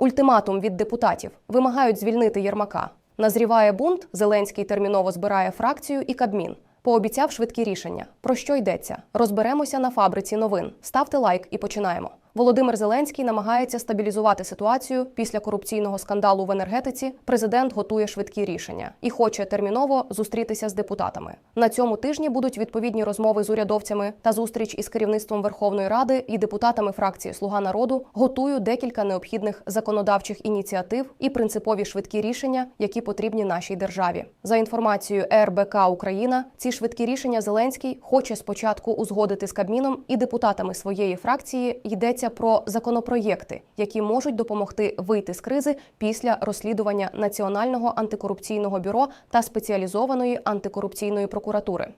Ультиматум від депутатів вимагають звільнити Єрмака. Назріває бунт. Зеленський терміново збирає фракцію і Кабмін. Пообіцяв швидкі рішення. Про що йдеться? Розберемося на фабриці новин. Ставте лайк і починаємо. Володимир Зеленський намагається стабілізувати ситуацію після корупційного скандалу в енергетиці. Президент готує швидкі рішення і хоче терміново зустрітися з депутатами. На цьому тижні будуть відповідні розмови з урядовцями та зустріч із керівництвом Верховної Ради і депутатами фракції Слуга народу. Готую декілька необхідних законодавчих ініціатив і принципові швидкі рішення, які потрібні нашій державі. За інформацією РБК Україна, ці швидкі рішення Зеленський хоче спочатку узгодити з Кабміном і депутатами своєї фракції. Йдеться про законопроєкти, які можуть допомогти вийти з кризи після розслідування Національного антикорупційного бюро та спеціалізованої антикорупційної прокуратури.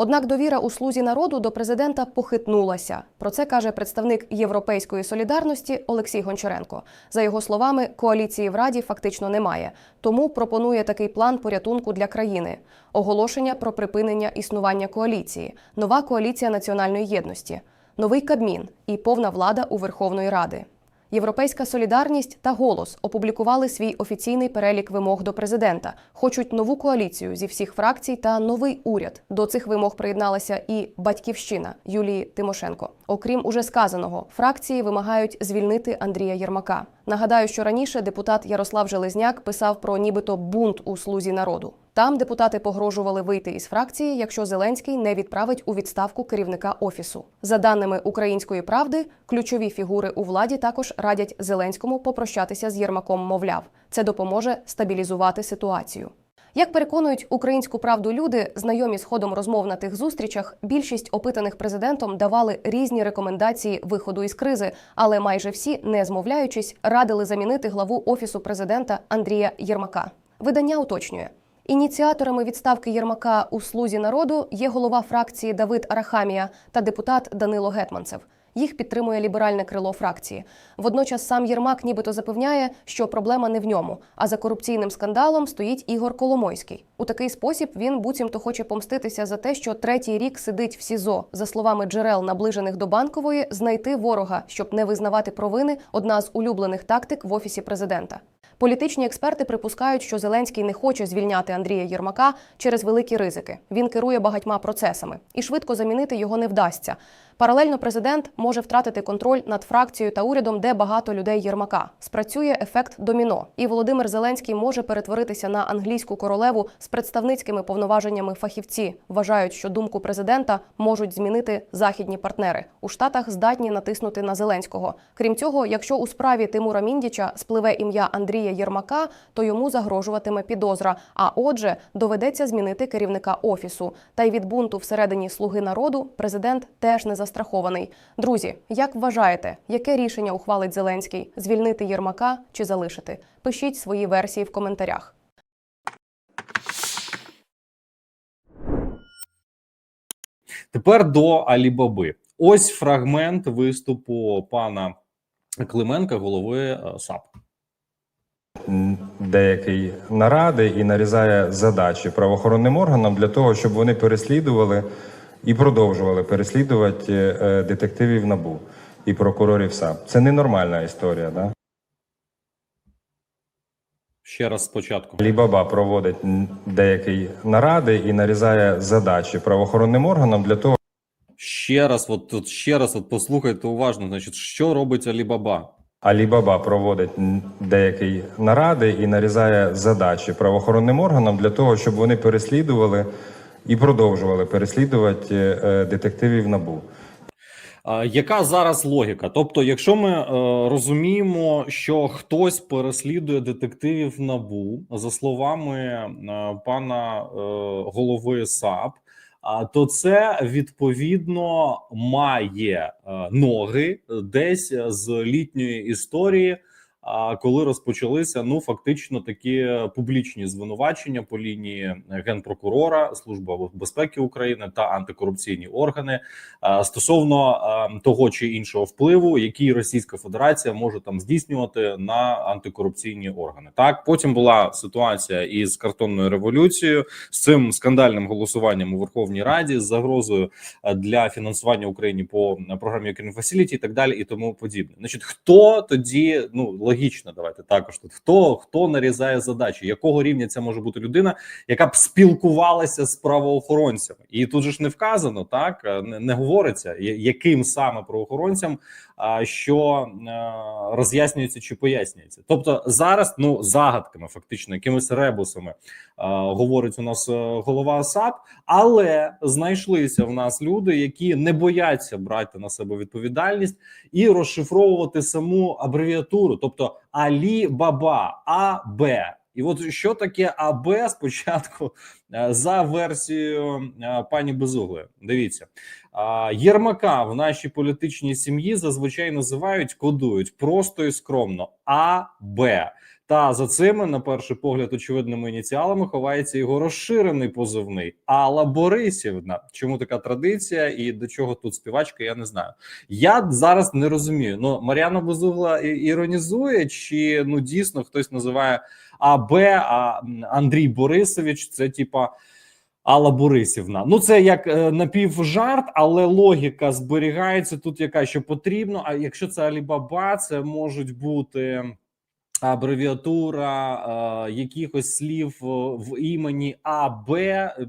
Однак довіра у слузі народу до президента похитнулася. Про це каже представник Європейської солідарності Олексій Гончаренко. За його словами, коаліції в раді фактично немає, тому пропонує такий план порятунку для країни: оголошення про припинення існування коаліції, нова коаліція національної єдності, новий кабмін і повна влада у Верховної Ради. Європейська солідарність та голос опублікували свій офіційний перелік вимог до президента. Хочуть нову коаліцію зі всіх фракцій та новий уряд. До цих вимог приєдналася і батьківщина Юлії Тимошенко. Окрім уже сказаного, фракції вимагають звільнити Андрія Єрмака. Нагадаю, що раніше депутат Ярослав Железняк писав про нібито бунт у слузі народу. Там депутати погрожували вийти із фракції, якщо Зеленський не відправить у відставку керівника офісу. За даними української правди, ключові фігури у владі також радять Зеленському попрощатися з Єрмаком. Мовляв, це допоможе стабілізувати ситуацію. Як переконують українську правду люди, знайомі з ходом розмов на тих зустрічах, більшість опитаних президентом давали різні рекомендації виходу із кризи, але майже всі, не змовляючись, радили замінити главу офісу президента Андрія Єрмака. Видання уточнює. Ініціаторами відставки Єрмака у слузі народу є голова фракції Давид Арахамія та депутат Данило Гетманцев. Їх підтримує ліберальне крило фракції. Водночас сам Єрмак нібито запевняє, що проблема не в ньому. А за корупційним скандалом стоїть Ігор Коломойський. У такий спосіб він буцімто хоче помститися за те, що третій рік сидить в СІЗО. За словами джерел, наближених до банкової, знайти ворога, щоб не визнавати провини одна з улюблених тактик в офісі президента. Політичні експерти припускають, що Зеленський не хоче звільняти Андрія Єрмака через великі ризики. Він керує багатьма процесами, і швидко замінити його не вдасться. Паралельно президент може втратити контроль над фракцією та урядом, де багато людей Єрмака. Спрацює ефект доміно, і Володимир Зеленський може перетворитися на англійську королеву з представницькими повноваженнями. Фахівці вважають, що думку президента можуть змінити західні партнери. У штатах здатні натиснути на Зеленського. Крім цього, якщо у справі Тимура Міндіча спливе ім'я Андрія Єрмака, то йому загрожуватиме підозра. А отже, доведеться змінити керівника офісу. Та й від бунту всередині слуги народу президент теж не застрахований. Друзі, як вважаєте, яке рішення ухвалить Зеленський звільнити Єрмака чи залишити? Пишіть свої версії в коментарях. Тепер до Алібаби. Ось фрагмент виступу пана Клименка, голови е, САП. деякий наради і нарізає задачі правоохоронним органам для того, щоб вони переслідували і продовжували переслідувати е, детективів НАБУ і прокурорів САП. Це ненормальна історія. Да? Ще раз спочатку. Алібаба проводить м, деякий наради і нарізає задачі правоохоронним органам для того, Ще раз, от тут ще раз, от послухайте уважно. Значить, що робить Алібаба? Алібаба проводить м, деякий наради і нарізає задачі правоохоронним органам для того, щоб вони переслідували і продовжували переслідувати е, детективів НАБУ. Яка зараз логіка? Тобто, якщо ми е, розуміємо, що хтось переслідує детективів набу, за словами е, пана е, голови САП, а то це відповідно має е, ноги десь з літньої історії. А коли розпочалися ну фактично такі публічні звинувачення по лінії генпрокурора, служба безпеки України та антикорупційні органи стосовно того чи іншого впливу, який Російська Федерація може там здійснювати на антикорупційні органи. Так потім була ситуація із картонною революцією з цим скандальним голосуванням у Верховній Раді з загрозою е, для фінансування Україні по програмі Facility і так далі, і тому подібне. Значить, хто тоді ну логічно логічно. Давайте також тут хто хто нарізає задачі, якого рівня це може бути людина, яка б спілкувалася з правоохоронцями, і тут же ж не вказано, так е, не, не говориться, яким саме правоохоронцям, а що е, роз'яснюється чи пояснюється. Тобто зараз ну загадками, фактично, якимись ребусами е, говорить у нас голова САП, але знайшлися в нас люди, які не бояться брати на себе відповідальність і розшифровувати саму абревіатуру, тобто Алі Баба АБ. І от що таке АБ спочатку е, за версією е, пані Безуглої. Дивіться, Єрмака в нашій політичній сім'ї зазвичай називають кодують просто і скромно АБ. Та за цими, на перший погляд, очевидними ініціалами ховається його розширений позивний Алла Борисівна. Чому така традиція і до чого тут співачка? Я не знаю. Я зараз не розумію. Ну Мар'яна Безугла іронізує, чи ну дійсно хтось називає АБ, а Андрій Борисович це типа. Алла Борисівна. Ну це як е, напівжарт, але логіка зберігається тут, яка що потрібно. А якщо це Алібаба, це можуть бути абревіатура е, якихось слів е, в імені АБ.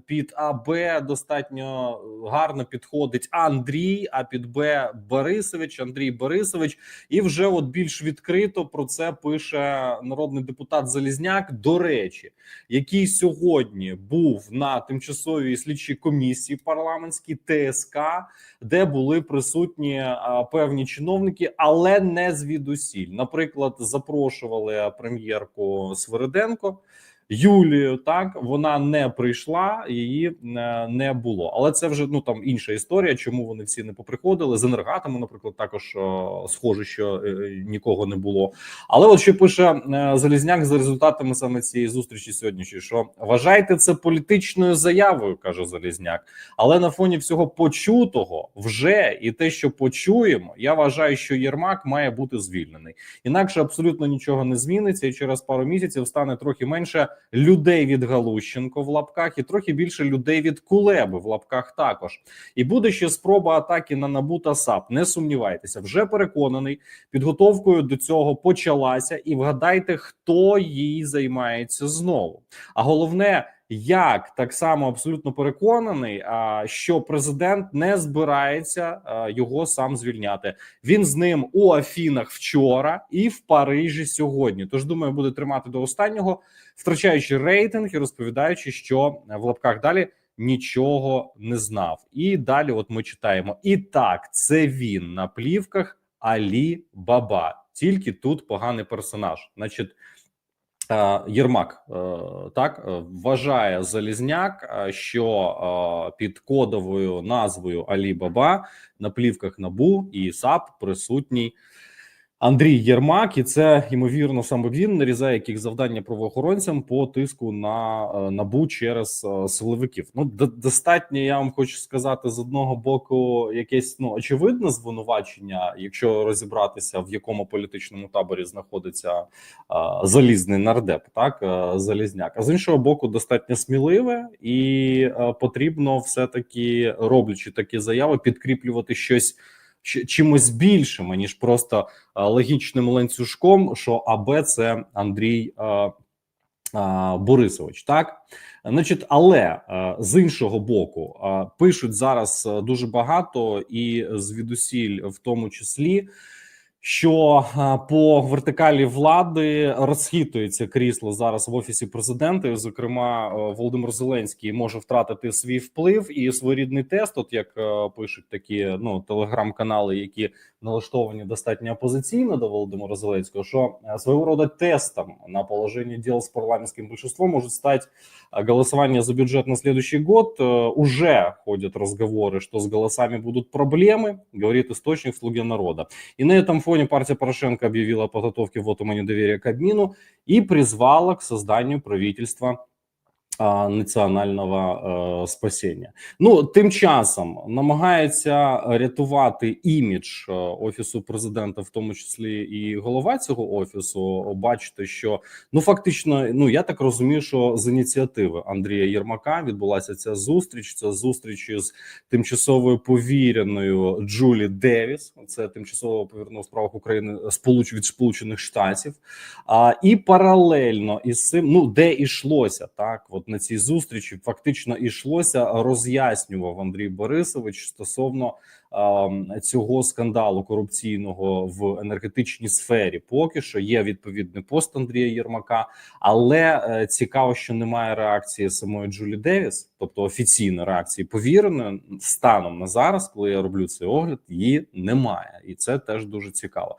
Під АБ достатньо гарно підходить Андрій, а під Б Борисович, Андрій Борисович. І вже от більш відкрито про це пише народний депутат Залізняк. До речі, який сьогодні був на тимчасовій слідчій комісії парламентській ТСК, де були присутні а, певні чиновники, але не звідусіль. Наприклад, запрошували прем'єрку Свириденко. Юлію так вона не прийшла, її е, не було. Але це вже ну там інша історія. Чому вони всі не поприходили з енергатами? Наприклад, також схоже, що е, нікого не було. Але от що пише е, Залізняк за результатами саме цієї зустрічі сьогоднішньої, що вважайте це політичною заявою, каже Залізняк. Але на фоні всього почутого вже і те, що почуємо, я вважаю, що Єрмак має бути звільнений. Інакше абсолютно нічого не зміниться, і через пару місяців стане трохи менше людей від Галущенко в лапках, і трохи більше людей від Кулеби в лапках також. І буде ще спроба атаки на НАБУ та САП. Не сумнівайтеся, вже переконаний. Підготовкою до цього почалася, і вгадайте, хто їй займається знову. А головне. Як так само абсолютно переконаний, що президент не збирається його сам звільняти. Він з ним у Афінах вчора і в Парижі сьогодні. Тож думаю, буде тримати до останнього, втрачаючи рейтинг і розповідаючи, що в лапках далі нічого не знав. І далі, от ми читаємо: і так, це він на плівках Алі Баба. Тільки тут поганий персонаж. Значить. Єрмак е, так е, вважає Залізняк, е, що під кодовою назвою Алі Баба на плівках НАБУ і САП присутній Андрій Єрмак, і це ймовірно саме він нарізає яких завдання правоохоронцям по тиску на е, набу через е, силовиків. Ну достатньо. Я вам хочу сказати з одного боку, якесь ну очевидне звинувачення, якщо розібратися в якому політичному таборі знаходиться е, залізний нардеп, так е, залізняк. А з іншого боку, достатньо сміливе, і е, потрібно все таки роблячи такі заяви, підкріплювати щось чимось більшим, ніж просто е, логічним ланцюжком, що АБ це Андрій е, е, Борисович. Так, значить, але з іншого боку, пишуть зараз дуже багато і звідусіль, в тому числі Що е, по вертикалі влади розхитується крісло зараз в офісі президента. І, Зокрема, е, Володимир Зеленський може втратити свій вплив і своєрідний тест. От як е, пишуть такі ну телеграм-канали, які налаштовані достатньо опозиційно до Володимира Зеленського, що е, свого рода тестом на положение дел с парламентским большинством может стать э, голосование за бюджет на следующий год. Э, Уже ходят разговоры, что с голосами будут проблемы, говорит источник «Слуги народа». И на этом фоне партия Порошенко объявила о подготовке вот вотума недоверия к обмину и призвала к созданию правительства національного е, спасіння. Ну тим часом намагається рятувати імідж е, офісу президента, в тому числі і голова цього офісу. Бачите, що ну фактично, ну я так розумію, що з ініціативи Андрія Єрмака відбулася ця зустріч. Це зустріч із тимчасовою повіреною Джулі Девіс. Це тимчасово повірена у справах України сполуч від Сполучених Штатів. А і паралельно із цим, ну де ішлося так, от на цій зустрічі фактично ішлося, роз'яснював Андрій Борисович стосовно е, цього скандалу корупційного в енергетичній сфері. Поки що є відповідний пост Андрія Єрмака, але е, цікаво, що немає реакції самої Джулі Девіс, тобто офіційної реакції повіреної станом на зараз, коли я роблю цей огляд, її немає, і це теж дуже цікаво.